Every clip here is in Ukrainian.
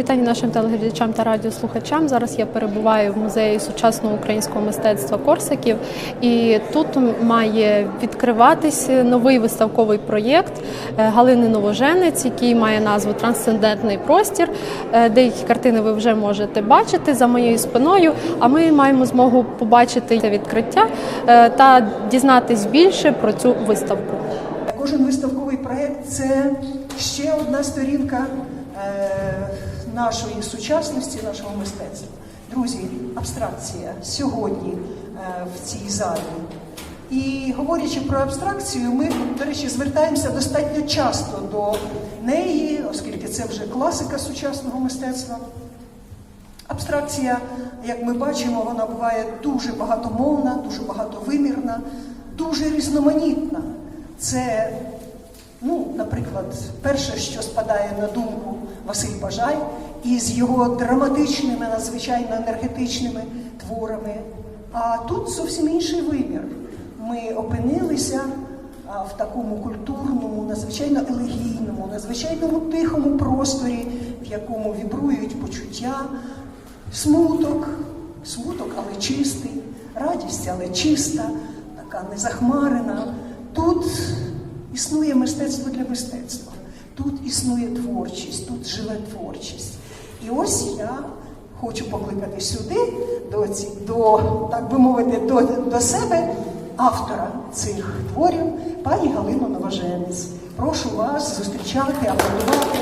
Вітання нашим телеглядачам та радіослухачам. Зараз я перебуваю в музеї сучасного українського мистецтва Корсаків, і тут має відкриватись новий виставковий проєкт е, Галини Новоженець, який має назву Трансцендентний простір. Е, Деякі картини ви вже можете бачити за моєю спиною. А ми маємо змогу побачити це відкриття е, та дізнатись більше про цю виставку. Кожен виставковий проєкт це ще одна сторінка нашої сучасності, нашого мистецтва. Друзі, абстракція сьогодні е, в цій залі. І говорячи про абстракцію, ми, до речі, звертаємося достатньо часто до неї, оскільки це вже класика сучасного мистецтва. Абстракція, як ми бачимо, вона буває дуже багатомовна, дуже багатовимірна, дуже різноманітна. Це, ну, наприклад, перше, що спадає на думку Василь Бажай із його драматичними, надзвичайно енергетичними творами. А тут зовсім інший вимір. Ми опинилися в такому культурному, надзвичайно елегійному, надзвичайному тихому просторі, в якому вібрують почуття, смуток, смуток, але чистий, радість, але чиста, така незахмарена. Тут існує мистецтво для мистецтва, тут існує творчість, тут живе творчість. І ось я хочу покликати сюди, до, до так би мовити, до, до себе автора цих творів, пані Галину Новоженець. Прошу вас зустрічати, аплодувати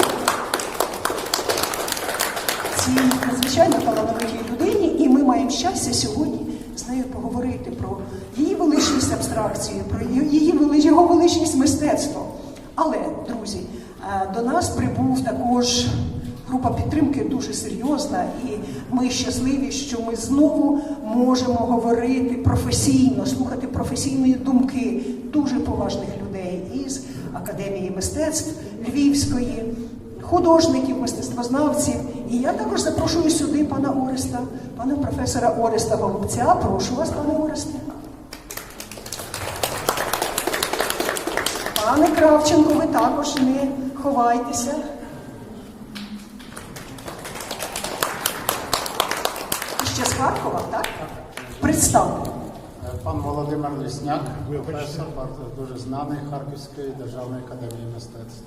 цій надзвичайно талановитій людині, і ми маємо щастя сьогодні з нею поговорити про її величність абстракції, про її його величність мистецтво. Але, друзі, до нас прибув також група підтримки дуже серйозна, і ми щасливі, що ми знову можемо говорити професійно, слухати професійні думки дуже поважних людей із Академії мистецтв Львівської художників, мистецтвознавців. І я також запрошую сюди пана Ореста, пана професора Ореста Голубця. Прошу вас, пане Оресте. Пане Кравченко, ви також не ховайтеся. І Ще з Харкова, так? Представте. Пан Володимир Лісняк, професор, дуже знаний Харківської державної академії мистецтв.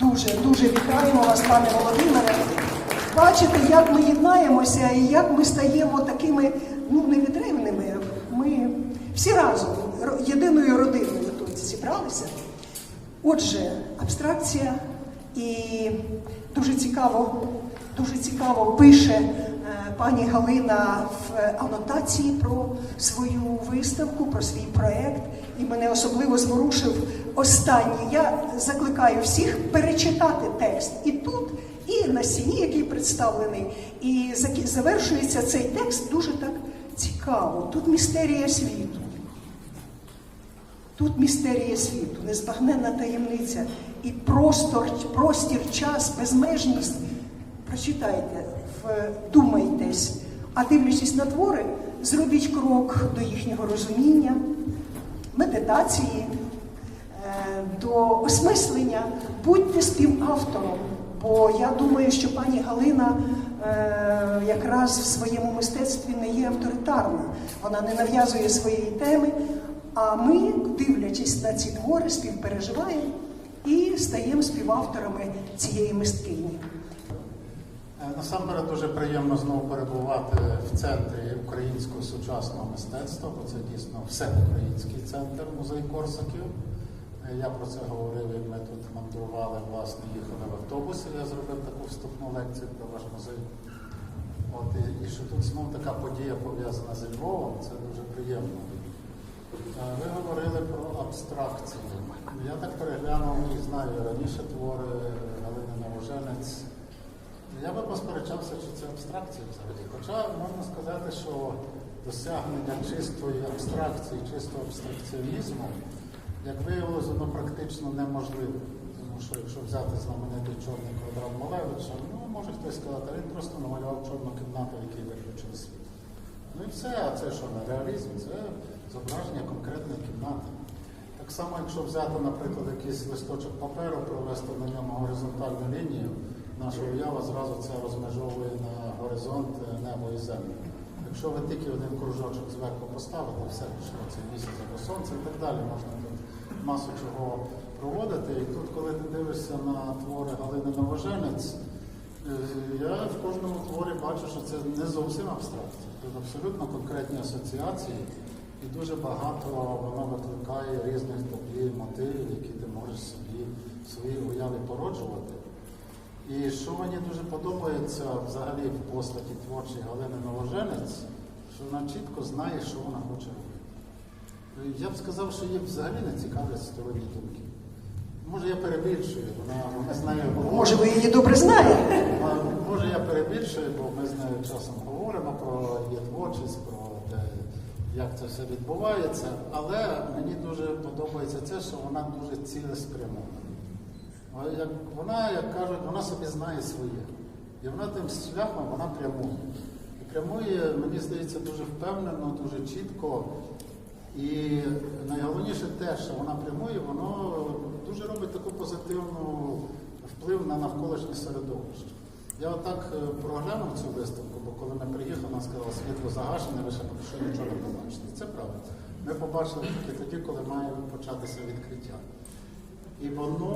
Дуже, дуже вітаємо вас, пане Володимире. Бачите, як ми єднаємося і як ми стаємо такими ну, невідривними. Ми всі разом, єдиною родиною тут зібралися. Отже, абстракція і дуже цікаво, дуже цікаво пише е, пані Галина в анотації про свою виставку, про свій проект. І мене особливо зворушив останній. Я закликаю всіх перечитати текст і тут, і на стіні, який представлений. І завершується цей текст дуже так цікаво. Тут містерія світу. Тут містерія світу, незбагненна таємниця і простор, простір, час, безмежність. Прочитайте, вдумайтесь, а дивлячись на твори, зробіть крок до їхнього розуміння, медитації, е, до осмислення. Будьте співавтором, бо я думаю, що пані Галина е, якраз в своєму мистецтві не є авторитарна. Вона не нав'язує своєї теми. А ми, дивлячись на ці твори, співпереживаємо і стаємо співавторами цієї мисткині. Е, Насамперед дуже приємно знову перебувати в центрі українського сучасного мистецтва, бо це дійсно всеукраїнський центр музей Корсаків. Е, Я про це говорив, як ми тут мандрували, власне, їхали в автобусі. Я зробив таку вступну лекцію про ваш музей. От, і, і що тут знову така подія пов'язана зі Львовом, це дуже приємно. Е, Ви говорили про абстракцію. Я так переглянув і знаю раніше твори Галини Новоженець. Я би посперечався, чи це абстракція взагалі. Хоча можна сказати, що досягнення чистої абстракції, чистого абстракціонізму, як виявилося, воно практично неможливе. Тому що якщо взяти знаменитий чорний квадрат Малевича, ну може хтось сказати, він просто намалював чорну кімнату, в якій виключили світ. Ну і все, а це що не реалізм, це зображення конкретної кімнати. Так само, якщо взяти, наприклад, якийсь листочок паперу, провести на ньому горизонтальну лінію, наша уява зразу це розмежовує на горизонт е, небо і землю. Якщо ви тільки один кружочок зверху поставите, все що це місяць або сонце і так далі, можна тут масу чого проводити. І тут, коли ти дивишся на твори Галини Новоженець, е, я в кожному творі бачу, що це не зовсім абстракція. Це абсолютно конкретні асоціації, і дуже багато воно викликає різних тобі мотивів, які ти можеш собі в своїй уяві породжувати. І що мені дуже подобається взагалі в постаті творчої Галини Новоженець, що вона чітко знає, що вона хоче робити. Я б сказав, що її взагалі не цікавлять сторонні думки. Може, я перебільшую, вона ми з нею говоримо. Може, ви її добре знаєте? Може, я перебільшую, бо ми з нею часом говоримо про її творчість, як це все відбувається. Але мені дуже подобається це, що вона дуже цілеспрямована. Вона, як кажуть, вона собі знає своє. І вона тим шляхом вона прямує. І прямує, мені здається, дуже впевнено, дуже чітко. І найголовніше те, що вона прямує, воно дуже робить таку позитивну вплив на навколишнє середовище. Я отак е, проглянув цю виставку, бо коли ми приїхали, вона сказала, світло загашене, ви ще поки що нічого не побачите. Це правда. Ми побачили тільки тоді, коли має початися відкриття. І воно,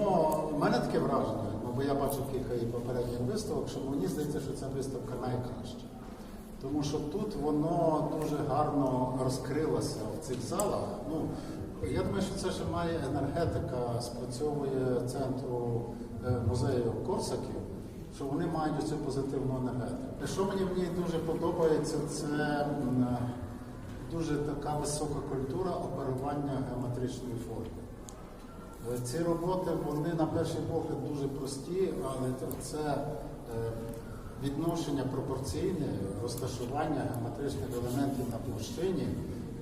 в мене таке враження, ну, бо я бачив кілька і попередніх виставок, що мені здається, що ця виставка найкраща. Тому що тут воно дуже гарно розкрилося в цих залах. Ну, я думаю, що це ще має енергетика, спрацьовує центру е, музею Корсаків, що вони мають цю позитивну енергетику. Що мені в ній дуже подобається, це дуже така висока культура оперування геометричною формою. Е, Ці роботи, вони на перший погляд дуже прості, але це е, відношення пропорційне, розташування геометричних елементів на площині,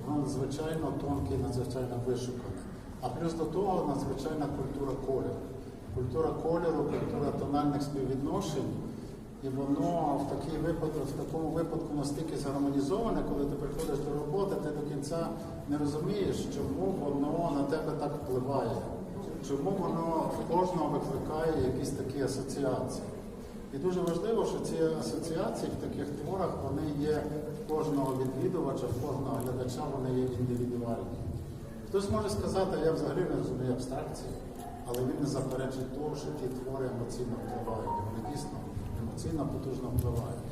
воно надзвичайно тонке і надзвичайно вишукане. А плюс до того надзвичайна культура кольору. Культура кольору, культура тональних співвідношень. І воно в, такий випадок, в такому випадку настільки згармонізоване, коли ти приходиш до роботи, ти до кінця не розумієш, чому воно на тебе так впливає, чому воно в кожного викликає якісь такі асоціації. І дуже важливо, що ці асоціації в таких творах вони є в кожного відвідувача, в кожного глядача, вони є індивідуальні. Хтось може сказати, я взагалі не розумію абстракції, але він не заперечить того, що ті твори емоційно впливають. Вони дійсно емоційно потужно впливають.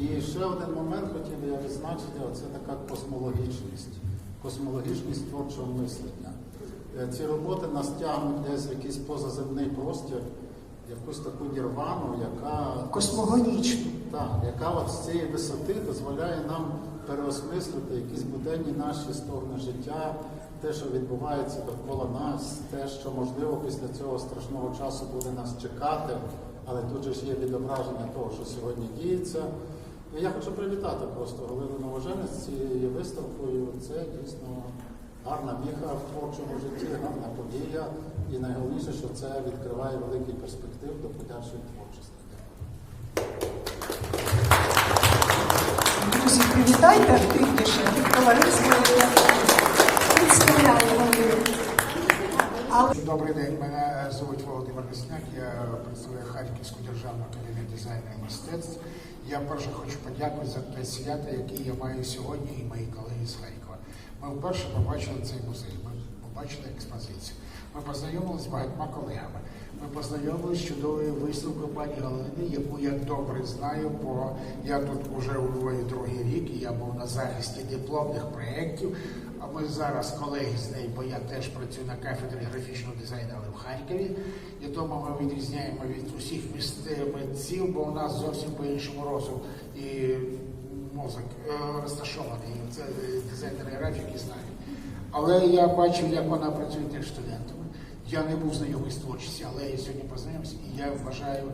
І ще один момент хотів я відзначити, це така космологічність, космологічність творчого мислення. Е, Ці роботи нас тягнуть десь в якийсь позаземний простір, якусь таку нірвану, яка Космогонічно. так, яка от з цієї висоти дозволяє нам переосмислити якісь буденні наші сторони життя, те, що відбувається довкола нас, те, що можливо після цього страшного часу буде нас чекати, але тут же ж є відображення того, що сьогодні діється. І я хочу привітати просто Галину Новоженець з цією виставкою. Це дійсно гарна віха в творчому житті, гарна подія. І найголовніше, що це відкриває великий перспектив до подальшої творчості. Друзі, привітайте активніше Галину. Але Добрий день, мене звуть Володимир Лісняк, я представляю Харківську державну академію дизайну і мистецтв. Я перше хочу подякувати за те свято, яке я маю сьогодні, і мої колеги з Харкова. Ми вперше побачили цей музей, ми побачили експозицію. Ми познайомилися з багатьма колегами. Ми познайомилися з чудовою виставкою пані Галини, яку я добре знаю, бо я тут уже у другий рік, і я був на захисті дипломних проєктів. Ми зараз колеги з нею, бо я теж працюю на кафедрі графічного дизайну, в Харкові. І тому ми відрізняємо від усіх митців, бо у нас зовсім по-іншому розум і мозок е, розташований. Це дизайнери графіки знають. Але я бачив, як вона працює теж студентами. Я не був знайомий з творчістю, але я сьогодні познайомився, і я вважаю,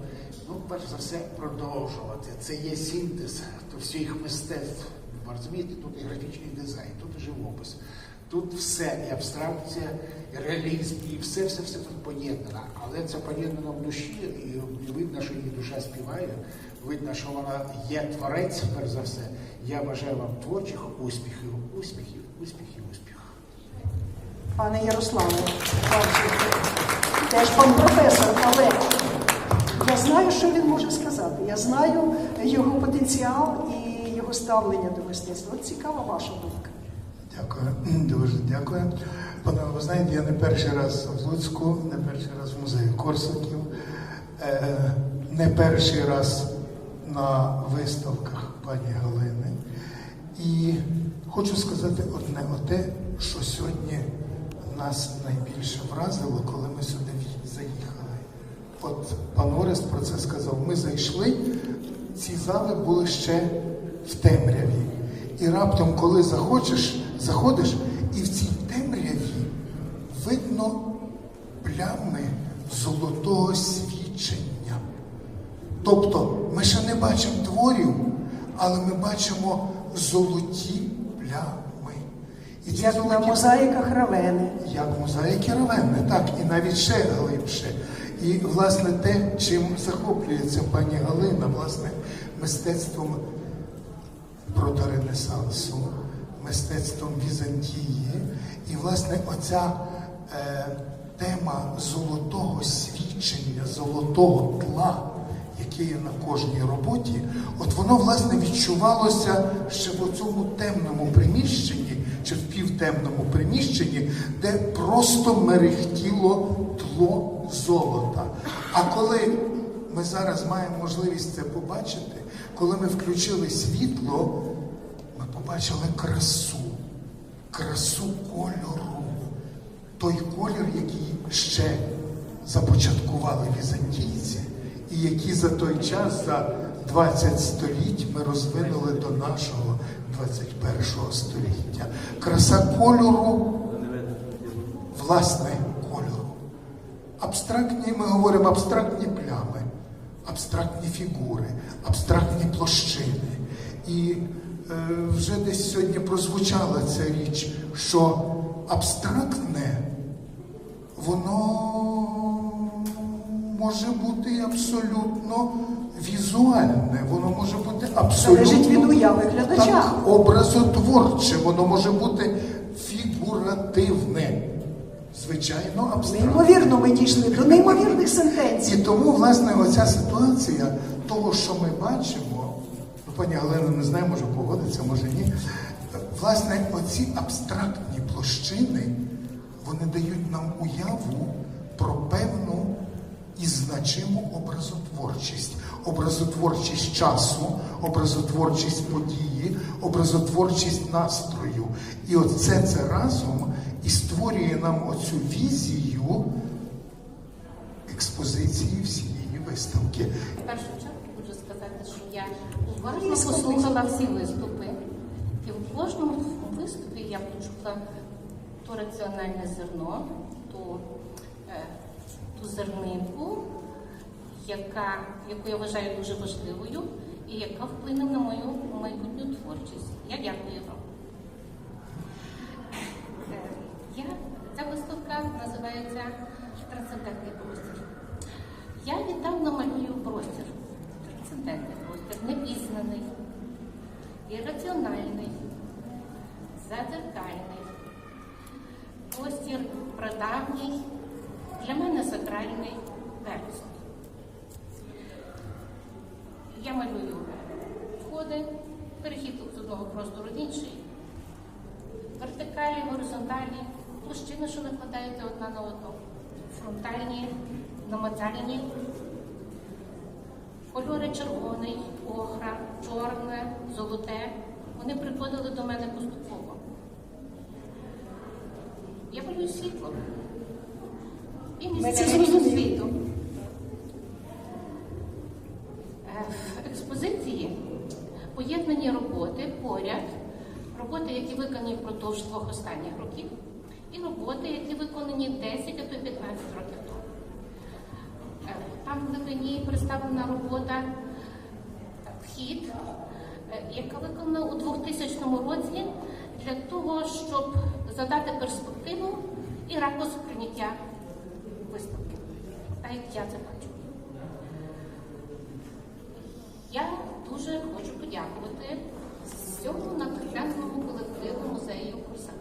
ну, перш за все, продовжувати. Це є синтез всіх мистецтв. Розумієте, тут і графічний дизайн, тут і живопис, тут все, і абстракція, і реалізм, і все, все, все тут поєднано. Але це поєднано в душі, і видно, що її душа співає, видно, що вона є творець, перш за все. Я бажаю вам творчих успіхів, успіхів, успіхів, успіхів. пане Ярославе, теж пан професор, але Я знаю, що він може сказати. Я знаю його потенціал і ставлення до мистецтва. Цікава ваша думка. Дякую, дуже дякую. Пане, ви знаєте, я не перший раз в Луцьку, не перший раз в музеї Корсаків, е, не перший раз на виставках пані Галини. І хочу сказати одне оте, що сьогодні нас найбільше вразило, коли ми сюди заїхали. От пан Орест про це сказав. Ми зайшли, ці зали були ще в темряві. І раптом, коли захочеш, заходиш, і в цій темряві видно плями золотого свідчення. Тобто ми ще не бачимо творів, але ми бачимо золоті плями. І ці Як на мозаїках Равени. як мозаїки Равенни, так, і навіть ще глибше. І, власне, те, чим захоплюється пані Галина, власне, мистецтвом проторенесансу, мистецтвом Візантії. І, власне, оця е, тема золотого свідчення, золотого тла, яке є на кожній роботі, от воно, власне, відчувалося ще в цьому темному приміщенні, чи в півтемному приміщенні, де просто мерехтіло тло золота. А коли ми зараз маємо можливість це побачити, коли ми включили світло, ми побачили красу, красу кольору. Той колір, який ще започаткували візантійці, і який за той час, за 20 століть, ми розвинули до нашого 21 століття. Краса кольору, власне, кольору. Абстрактні, ми говоримо абстрактні абстрактні фігури, абстрактні площини. І е, вже десь сьогодні прозвучала ця річ, що абстрактне, воно може бути абсолютно візуальне, воно може бути абсолютно Залежить від уяви глядача. Так, образотворче, воно може бути фігуративне. Звичайно, абстрактне. Неймовірно, ми дійшли до неймовірних сентенцій. І тому, власне, оця ситуація того, що ми бачимо, ну, пані Галина не знаю, може погодиться, може ні. Власне, оці абстрактні площини, вони дають нам уяву про певну і значиму образотворчість. Образотворчість часу, образотворчість події, образотворчість настрою. І от це це разом і створює нам оцю візію експозиції всієї виставки. В першу чергу хочу сказати, що я уважно послухала всі виступи, і в кожному виступі я почула то раціональне зерно, ту, е, ту зернинку, яка, яку я вважаю дуже важливою, і яка вплине на мою майбутню творчість. Я дякую вам. Е, Я, ця виставка називається Трансцендентний простір. Я віддавна малюю простір. Трансцендентний простір, непізнаний, ірраціональний, задеркальний. Простір прадавній, для мене сакральний вересень. Я малюю входи, перехід з одного простору в інший, вертикалі, горизонталі, площини, що накладаються одна на одну, фронтальні, намацальні, кольори червоний, охра, чорне, золоте. Вони приходили до мене поступово. Я малюю світло. І місцевий світу. Е, В експозиції поєднані роботи поряд, роботи, які виконані впродовж двох останніх років, і роботи, які виконані 10 або 15 років тому. Е, Там в глибині представлена робота Вхід, е, яка виконана у 2000 році для того, щоб задати перспективу і ракурс прийняття виставки. Так як я це бачу. Я дуже хочу подякувати всьому натхненному колективу музею Курсак.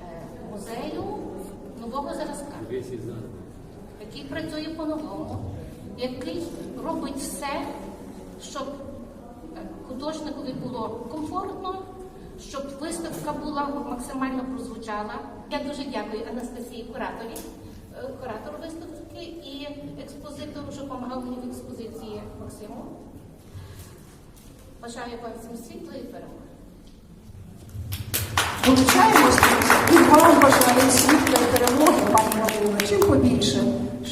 Е, Музею нового зразка. який працює по-новому, який робить все, щоб е, художникові було комфортно, щоб виставка була максимально прозвучала. Я дуже дякую Анастасії кураторі, е, куратору виставки і експозитору, що допомагав мені в експозиції Максиму. Бажаю вам всім світлої перемоги. Долучаємось і вам бажаю світлої перемоги, пані Галина. Чим побільше,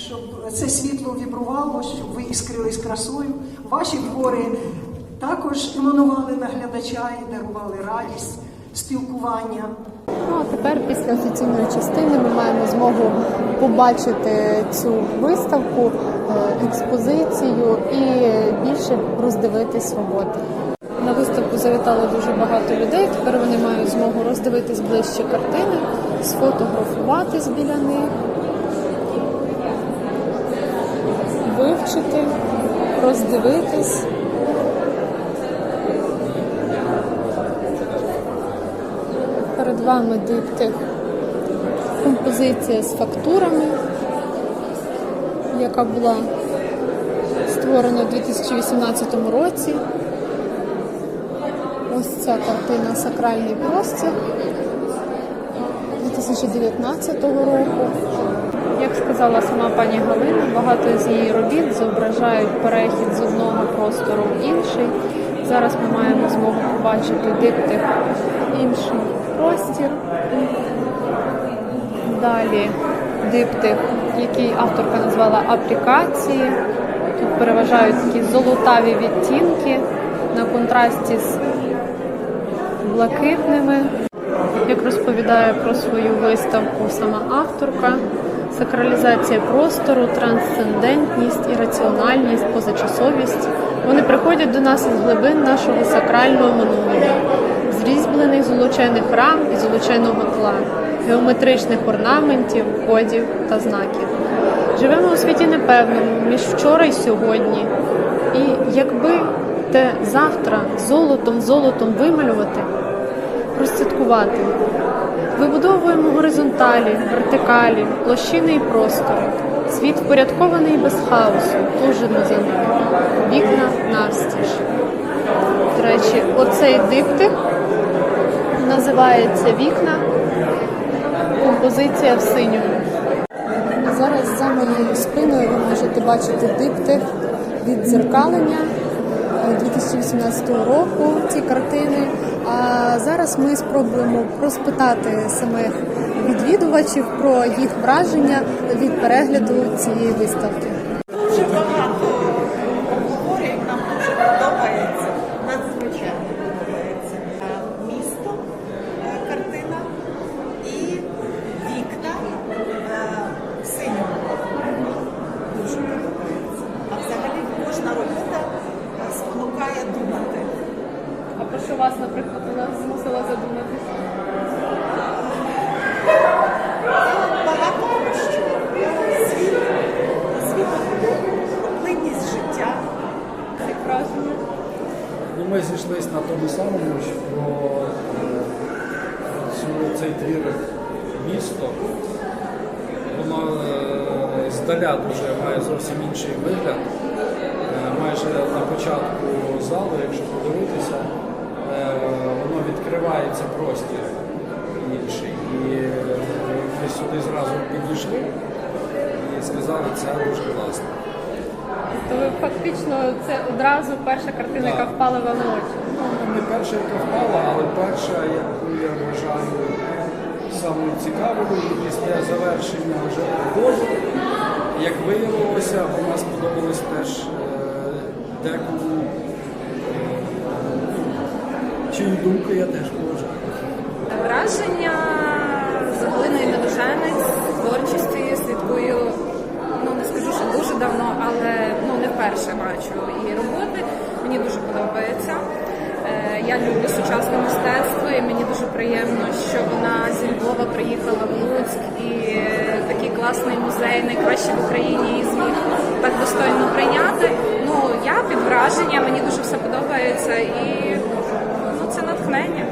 щоб це світло вібрувало, щоб ви іскрились красою. Ваші твори також еманували на глядача і дарували радість, спілкування. Ну а тепер після офіційної частини ми маємо змогу побачити цю виставку, е, експозицію і більше роздивитись роботи. На виставку завітало дуже багато людей. Тепер вони мають змогу роздивитись ближче картини, сфотографуватись біля них, вивчити, роздивитись. Перед вами диптих композиція з фактурами, яка була створена у 2018 році. Ось ця картина Сакральний простір 2019 року. Як сказала сама пані Галина, багато з її робіт зображають перехід з одного простору в інший. Зараз ми маємо змогу побачити диптих інший простір. Далі диптих, який авторка назвала аплікації. Тут переважають такі золотаві відтінки на контрасті з блакитними. Як розповідає про свою виставку сама авторка, сакралізація простору, трансцендентність і раціональність, позачасовість. Вони приходять до нас із глибин нашого сакрального минулого, з різьблених золочених рам і золоченого тла, геометричних орнаментів, кодів та знаків. Живемо у світі непевному між вчора і сьогодні. І якби те завтра золотом золотом вималювати, розцяткувати. Вибудовуємо горизонталі, вертикалі, площини і простори. Світ впорядкований без хаосу, тужимо за ним. Вікна навстіж. До речі, оцей диптих називається Вікна. Композиція в синьому. Зараз за моєю спиною ви можете бачити диптих віддзеркалення е, 2018 року ці картини. А зараз ми спробуємо розпитати самих відвідувачів про їх враження від перегляду цієї виставки. Дуже багато обговорень нам дуже подобається, надзвичайно подобається. Е, Місто, е, картина і вікна е, в синьому. Дуже подобається. А взагалі кожна робота е, спонукає думати. А про що вас, наприклад, вона змусила задуматися? Багато про що світ, світоглядність життя. Як враження? Ну, ми зійшлись на тому самому, що е, цю, цей твір місто, воно е, здаля дуже має зовсім інший вигляд. Е, майже на початку залу, якщо подивитися, воно відкривається простір інший. І ми сюди зразу підійшли і сказали, це дуже класно. То ви фактично це одразу перша картина, яка впала вам в очі. Ну, не перша, яка впала, але перша, яку я вважаю самою цікавою, після завершення вже роботи, як виявилося, вона сподобалась теж е, декому, е, чию думку я теж поважаю. Враження з Галиною Недоженець, творчості слідкую, ну не скажу, що дуже давно, але ну не вперше бачу її роботи. Мені дуже подобається. Е, Я люблю сучасне мистецтво і мені дуже приємно, що вона зі Львова приїхала в Луцьк і е, такий класний музей, найкращий в Україні і зміг так достойно прийняти. Ну я під враженням, мені дуже все подобається і ну це натхнення.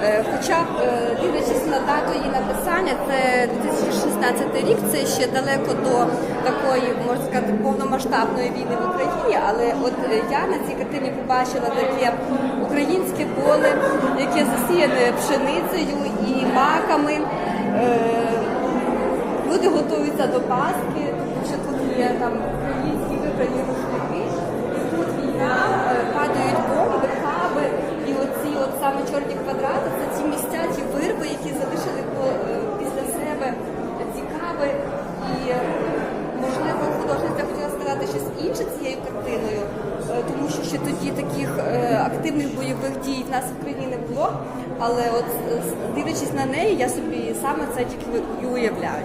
Хоча, е, дивлячись на дату її написання, це 2016 рік, це ще далеко до такої, можна сказати, повномасштабної війни в Україні. Але от е, я на цій картині побачила таке українське поле, яке засіяне пшеницею і маками. Е, Люди готуються до Пасхи, тому що тут є там Але от е, дивлячись на неї, я собі саме це тільки і уявляю.